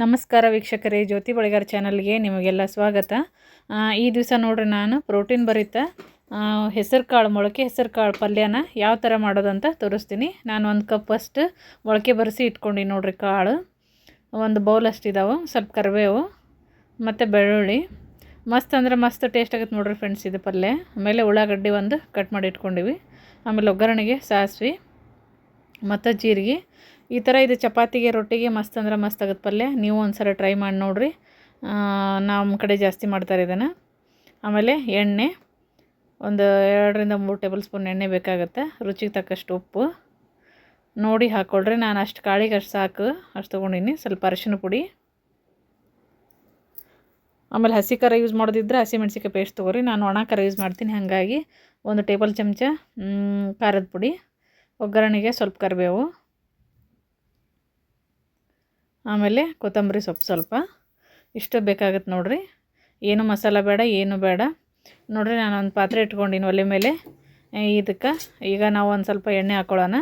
ನಮಸ್ಕಾರ ವೀಕ್ಷಕರೇ, ಜ್ಯೋತಿ ಬಳಿಗಾರ ಚಾನಲ್ಗೆ ನಿಮಗೆಲ್ಲ ಸ್ವಾಗತ. ಈ ದಿವಸ ನೋಡ್ರಿ ನಾನು, ಪ್ರೋಟೀನ್ ಭರಿತ ಹೆಸರು ಕಾಳು, ಮೊಳಕೆ ಹೆಸರು ಕಾಳು ಪಲ್ಯನ ಯಾವ ಥರ ಮಾಡೋದಂತ ತೋರಿಸ್ತೀನಿ. ನಾನು ಒಂದು ಕಪ್ ಅಷ್ಟು ಮೊಳಕೆ ಬರೆಸಿ ಇಟ್ಕೊಂಡು ನೋಡ್ರಿ ಕಾಳು. ಒಂದು ಬೌಲ್ ಅಷ್ಟು ಇದಾವೆ ಸ್ವಲ್ಪ ಕರಿಬೇವು, ಮತ್ತು ಬೆಳ್ಳುಳ್ಳಿ. ಮಸ್ತ್ ಅಂದ್ರೆ ಮಸ್ತ್ ಟೇಸ್ಟ್ ಆಗುತ್ತೆ ನೋಡ್ರಿ ಫ್ರೆಂಡ್ಸ್ ಇದು ಪಲ್ಯ. ಆಮೇಲೆ ಉಳ್ಳಾಗಡ್ಡಿ ಒಂದು ಕಟ್ ಮಾಡಿ ಇಟ್ಕೊಂಡಿವಿ. ಆಮೇಲೆ ಒಗ್ಗರಣೆಗೆ ಸಾಸಿವೆ, ಮತ್ತು ಜೀರಿಗೆ. ಈ ಥರ ಇದು ಚಪಾತಿಗೆ, ರೊಟ್ಟಿಗೆ ಮಸ್ತ್ ಅಂದ್ರೆ ಮಸ್ತ್ ಆಗುತ್ತೆ ಪಲ್ಯ. ನೀವು ಒಂದ್ಸಲ ಟ್ರೈ ಮಾಡಿ ನೋಡಿರಿ. ನಮ್ಮ ಕಡೆ ಜಾಸ್ತಿ ಮಾಡ್ತಾರೆ ಇದನ್ನು. ಆಮೇಲೆ ಎಣ್ಣೆ, ಒಂದು ಎರಡರಿಂದ ಮೂರು ಟೇಬಲ್ ಸ್ಪೂನ್ ಎಣ್ಣೆ ಬೇಕಾಗುತ್ತೆ. ರುಚಿಗೆ ತಕ್ಕಷ್ಟು ಉಪ್ಪು. ನೋಡಿ ಹಾಕ್ಕೊಳ್ರಿ ನಾನು ಅಷ್ಟು ಕಾಳಿಗೆ ಅಷ್ಟು ಸಾಕು. ಅಷ್ಟು ತೊಗೊಂಡಿನಿ. ಸ್ವಲ್ಪ ಅರಿಶಿನ ಪುಡಿ. ಆಮೇಲೆ ಹಸಿ ಖಾರ ಯೂಸ್ ಮಾಡೋದಿದ್ರೆ ಹಸಿ ಮೆಣಸಿಕಾಯಿ ಪೇಸ್ಟ್ ತೊಗೊರಿ. ನಾನು ಒಣ ಖಾರ ಯೂಸ್ ಮಾಡ್ತೀನಿ. ಹಾಗಾಗಿ ಒಂದು ಟೇಬಲ್ ಚಮಚ ಖಾರದ ಪುಡಿ, ಒಗ್ಗರಣೆಗೆ ಸ್ವಲ್ಪ ಕರಿಬೇವು, ಆಮೇಲೆ ಕೊತ್ತಂಬರಿ ಸೊಪ್ಪು ಸ್ವಲ್ಪ. ಇಷ್ಟು ಬೇಕಾಗುತ್ತೆ ನೋಡಿರಿ. ಏನು ಮಸಾಲ ಬೇಡ, ಏನು ಬೇಡ. ನೋಡಿರಿ, ನಾನು ಒಂದು ಪಾತ್ರೆ ಇಟ್ಕೊಂಡಿನಿ ಒಲೆ ಮೇಲೆ. ಇದಕ್ಕೆ ಈಗ ನಾವು ಒಂದು ಸ್ವಲ್ಪ ಎಣ್ಣೆ ಹಾಕ್ಕೊಳ್ಳೋಣ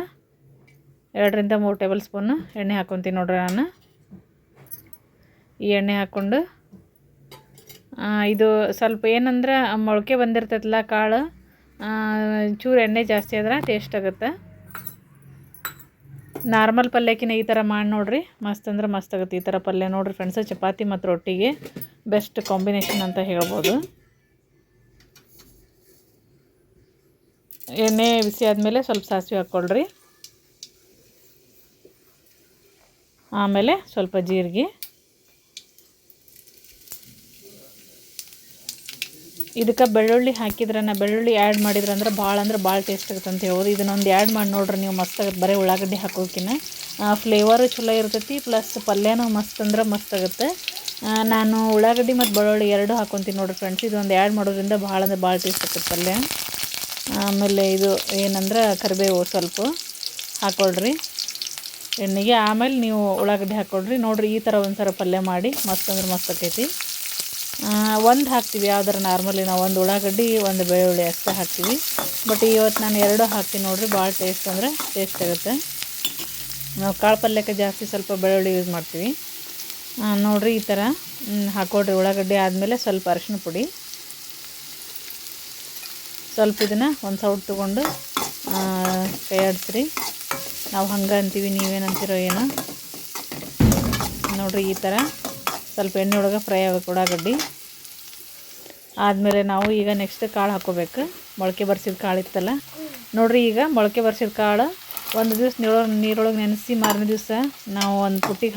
ಎರಡರಿಂದ ಮೂರು ಟೇಬಲ್ ಸ್ಪೂನು ಎಣ್ಣೆ ಹಾಕ್ಕೊತೀನಿ ನೋಡ್ರಿ ನಾನು. ಈ ಎಣ್ಣೆ ಹಾಕ್ಕೊಂಡು ಇದು ಸ್ವಲ್ಪ ಏನಂದ್ರೆ ಮೊಳಕೆ ಬಂದಿರ್ತೈತಲ್ಲ ಕಾಳು ಚೂರು ಎಣ್ಣೆ ಜಾಸ್ತಿ ಆದ್ರೆ ಟೇಸ್ಟ್ ಆಗುತ್ತೆ. ನಾರ್ಮಲ್ ಪಲ್ಯಕ್ಕಿಂತ ಈ ಥರ ಮಾಡಿ ನೋಡ್ರಿ. ಮಸ್ತ್ ಅಂದ್ರೆ ಮಸ್ತ್ ಆಗುತ್ತೆ ಈ ಥರ ಪಲ್ಯ ನೋಡಿರಿ ಫ್ರೆಂಡ್ಸ್ ಚಪಾತಿ ಮತ್ತು ರೊಟ್ಟಿಗೆ ಬೆಸ್ಟ್ ಕಾಂಬಿನೇಷನ್ ಅಂತ ಹೇಳ್ಬೋದು. ಎಣ್ಣೆ ಬಿಸಿ ಆದಮೇಲೆ ಸ್ವಲ್ಪ ಸಾಸಿವೆ ಹಾಕ್ಕೊಳ್ರಿ. ಆಮೇಲೆ ಸ್ವಲ್ಪ ಜೀರಿಗೆ. ಇದಕ್ಕೆ ಬೆಳ್ಳುಳ್ಳಿ ಹಾಕಿದ್ರನ್ನ ಬೆಳ್ಳುಳ್ಳಿ ಆ್ಯಡ್ ಮಾಡಿದ್ರಂದ್ರೆ ಭಾಳ ಅಂದ್ರೆ ಭಾಳ ಟೇಸ್ಟ್ ಆಗುತ್ತೆ ಅಂತ ಹೇಳ್ಬೋದು. ಇದನ್ನೊಂದು ಆ್ಯಡ್ ಮಾಡಿ ನೋಡ್ರಿ ನೀವು ಮಸ್ತ್ ಆಗುತ್ತೆ. ಬರೀ ಉಳ್ಳಾಗಡ್ಡಿ ಹಾಕೋಕಿನ. ಫ್ಲೇವರು ಚಲೋ ಇರ್ತೈತಿ ಪ್ಲಸ್ ಪಲ್ಯನೂ ಮಸ್ತ್ ಅಂದ್ರೆ ಮಸ್ತ್ ಆಗುತ್ತೆ. ನಾನು ಉಳ್ಳಾಗಡ್ಡಿ ಮತ್ತು ಬೆಳ್ಳುಳ್ಳಿ ಎರಡು ಹಾಕೊತೀನಿ ನೋಡ್ರಿ ಫ್ರೆಂಡ್ಸ್ ಇದೊಂದು ಆ್ಯಡ್ ಮಾಡೋದ್ರಿಂದ ಭಾಳ ಅಂದ್ರೆ ಭಾಳ ಟೇಸ್ಟ್ ಆಗುತ್ತೆ ಪಲ್ಯ. ಆಮೇಲೆ ಇದು ಏನಂದ್ರೆ ಕರಿಬೇವು ಸ್ವಲ್ಪ ಹಾಕೊಳ್ರಿ. ಎಣ್ಣೆಗೆ ಆಮೇಲೆ ನೀವು ಉಳ್ಳಾಗಡ್ಡಿ ಹಾಕ್ಕೊಳ್ರಿ ನೋಡ್ರಿ ಈ ಥರ ಒಂದು ಸರ ಪಲ್ಯ ಮಾಡಿ ಮಸ್ತ್ ಅಂದ್ರೆ ಮಸ್ತ್ ಆಕೈತಿ. ಒಂದು ಹಾಕ್ತೀವಿ. ಯಾವ್ದಾರು ನಾರ್ಮಲಿ ನಾವು ಒಂದು ಉಳ್ಳಾಗಡ್ಡಿ, ಒಂದು ಬೆಳ್ಳುಳ್ಳಿ ಅಷ್ಟೇ ಹಾಕ್ತೀವಿ. ಬಟ್ ಇವತ್ತು ನಾನು ಎರಡು ಹಾಕ್ತೀನಿ ನೋಡಿರಿ. ಭಾಳ ಟೇಸ್ಟ್ ಅಂದರೆ ಟೇಸ್ಟ್ ಆಗುತ್ತೆ. ನಾವು ಕಾಳು ಪಲ್ಯಕ್ಕೆ ಜಾಸ್ತಿ ಸ್ವಲ್ಪ ಬೆಳ್ಳುಳ್ಳಿ ಯೂಸ್ ಮಾಡ್ತೀವಿ. ನೋಡಿರಿ ಈ ಥರ ಹಾಕೊಡ್ರಿ ಉಳ್ಳಾಗಡ್ಡಿ ಆದಮೇಲೆ ಸ್ವಲ್ಪ ಅರಿಶಿನ ಪುಡಿ. ಸ್ವಲ್ಪ ಇದನ್ನು ಒಂದು ಸೌಟ್ ತೊಗೊಂಡು ಕೈ ನಾವು ಹಂಗೆ ಅಂತೀವಿ. ನೀವೇನಂತೀರೋ ಏನೋ. ನೋಡಿರಿ ಈ ಥರ ಸ್ವಲ್ಪ ಎಣ್ಣೆ ಒಳಗೆ ಫ್ರೈ ಆಗಬೇಕು ಉಳ್ಳಾಗಡ್ಡಿ. ಆದಮೇಲೆ ನಾವು ಈಗ ನೆಕ್ಸ್ಟ್ ಕಾಳು ಹಾಕೋಬೇಕು ಮೊಳಕೆ ಬರ್ಸಿದ ಕಾಳು ಇತ್ತಲ್ಲ. ನೋಡ್ರಿ ಈಗ ಮೊಳಕೆ ಬರ್ಸಿದ ಕಾಳು ಒಂದು ದಿವಸ ನೀರೊಳಗೆ ನೆನೆಸಿ ಮಾರನೇ ದಿವಸ ನಾವು ಒಂದು ಪುಟ್ಟಿ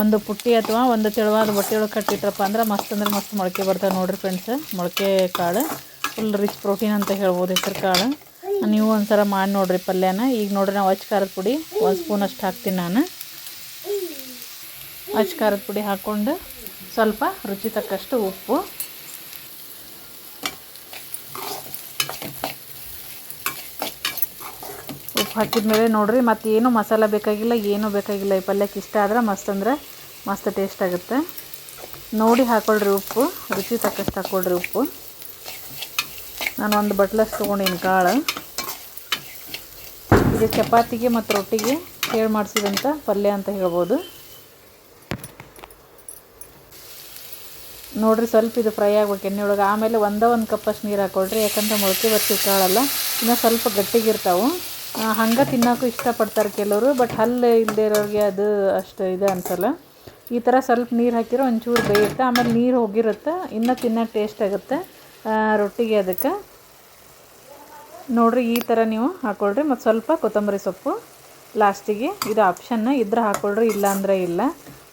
ಒಂದು ಪುಟ್ಟಿ ಅಥವಾ ಒಂದು ತೆಳುವಾದ ಬಟ್ಟೆ ಒಳಗೆ ಕಟ್ಟಿಟ್ರಪ್ಪ ಅಂದ್ರೆ ಮಸ್ತ್ ಅಂದ್ರೆ ಮಸ್ತ್ ಮೊಳಕೆ ಬರ್ತವೆ ನೋಡಿರಿ ಫ್ರೆಂಡ್ಸ್ ಮೊಳಕೆ ಕಾಳು ಫುಲ್ ರಿಚ್ ಪ್ರೋಟೀನ್ ಅಂತ ಹೇಳ್ಬೋದು ಹೆಸರು ಕಾಳು. ನೀವು ಒಂದ್ಸಲ ಮಾಡಿ ನೋಡಿರಿ ಪಲ್ಯನ. ಈಗ ನೋಡ್ರಿ ನಾವು ಅಚ್ಚ ಖಾರದ ಪುಡಿ ಒಂದು ಸ್ಪೂನ್ ಅಷ್ಟು ಹಾಕ್ತೀನಿ ನಾನು. ಅಚ್ಚ ಖಾರದ ಪುಡಿ ಹಾಕ್ಕೊಂಡು ಸ್ವಲ್ಪ ರುಚಿ ತಕ್ಕಷ್ಟು ಉಪ್ಪು. ಉಪ್ಪು ಹಾಕಿದ ಮೇಲೆ ನೋಡ್ರಿ ಮತ್ತು ಏನು ಮಸಾಲ ಬೇಕಾಗಿಲ್ಲ, ಏನೂ ಬೇಕಾಗಿಲ್ಲ. ಈ ಪಲ್ಯಕ್ಕೆ ಇಷ್ಟ ಆದ್ರೆ ಮಸ್ತ್ ಅಂದರೆ ಮಸ್ತ್ ಟೇಸ್ಟ್ ಆಗುತ್ತೆ. ನೋಡಿ ಹಾಕ್ಕೊಳ್ರಿ ಉಪ್ಪು, ರುಚಿ ತಕ್ಕಷ್ಟು ಹಾಕ್ಕೊಳ್ರಿ ಉಪ್ಪು. ನಾನು ಒಂದು ಬಟ್ಲಷ್ಟು ತೊಗೊಂಡಿನಿ ಕಾಳು. ಇದು ಚಪಾತಿಗೆ ಮತ್ತು ರೊಟ್ಟಿಗೆ, ಕೇಳಿ ಮಾಡಿಸಿದಂಥ ಪಲ್ಯ ಅಂತ ಹೇಳ್ಬೋದು. ನೋಡ್ರಿ ಸ್ವಲ್ಪ ಇದು ಫ್ರೈ ಆಗ್ಬೇಕು ಎಣ್ಣೆ ಒಳಗೆ. ಆಮೇಲೆ ಒಂದೇ ಒಂದು ಕಪ್ಪಷ್ಟು ನೀರು ಹಾಕೊಳ್ರಿ, ಯಾಕಂದ್ರೆ ಮೊಳಕೆ ಬರ್ತಿ ಕಾಳಲ್ಲ, ಇನ್ನು ಸ್ವಲ್ಪ ಗಟ್ಟಿಗಿರ್ತಾವೆ ಹಂಗೆ ತಿನ್ನೋಕ್ಕೂ ಇಷ್ಟಪಡ್ತಾರೆ ಕೆಲವರು ಬಟ್ ಹಲ್ಲು ಇಲ್ಲದೆ ಇರೋರಿಗೆ ಅದು ಅಷ್ಟು ಇದು ಅನ್ಸಲ್ಲ. ಈ ಥರ ಸ್ವಲ್ಪ ನೀರು ಹಾಕಿರೋ ಒಂಚೂರು ಬೇಯುತ್ತೆ, ಆಮೇಲೆ ನೀರು ಹೋಗಿರುತ್ತೆ, ಇನ್ನೂ ತಿನ್ನೋಕೆ ಟೇಸ್ಟ್ ಆಗುತ್ತೆ ರೊಟ್ಟಿಗೆ ಅದಕ್ಕೆ. ನೋಡಿರಿ ಈ ಥರ ನೀವು ಹಾಕ್ಕೊಳ್ರಿ ಮತ್ತು ಸ್ವಲ್ಪ ಕೊತ್ತಂಬರಿ ಸೊಪ್ಪು, ಲಾಸ್ಟಿಗೆ ಇದು ಆಪ್ಷನ್ ಇದ್ರೆ ಹಾಕ್ಕೊಳ್ರಿ ಇಲ್ಲ ಅಂದರೆ ಇಲ್ಲ.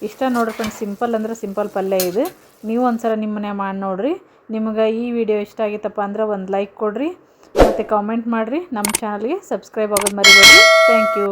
ಇಷ್ಟ ನೋಡ್ರಿ ಫ್ರೆಂಡ್ಸ್ ಸಿಂಪಲ್ ಅಂದ್ರೆ ಸಿಂಪಲ್ ಪಲ್ಯ ಇದು. ನೀವು ಒಂದು ಸಲ ನಿಮ್ಮನೆ ಮಾಡಿ ನೋಡ್ರಿ. ನಿಮಗೆ ಈ ವಿಡಿಯೋ ಇಷ್ಟ ಆಗಿತ್ತಪ್ಪ ಅಂದ್ರೆ ಒಂದು ಲೈಕ್ ಕೊಡ್ರಿ. ಮತ್ತು ಕಾಮೆಂಟ್ ಮಾಡಿರಿ. ನಮ್ಮ ಚಾನಲ್ಗೆ ಸಬ್ಸ್ಕ್ರೈಬ್ ಆಗೋದು ಮರಿಬೇಡಿ ಥ್ಯಾಂಕ್ ಯು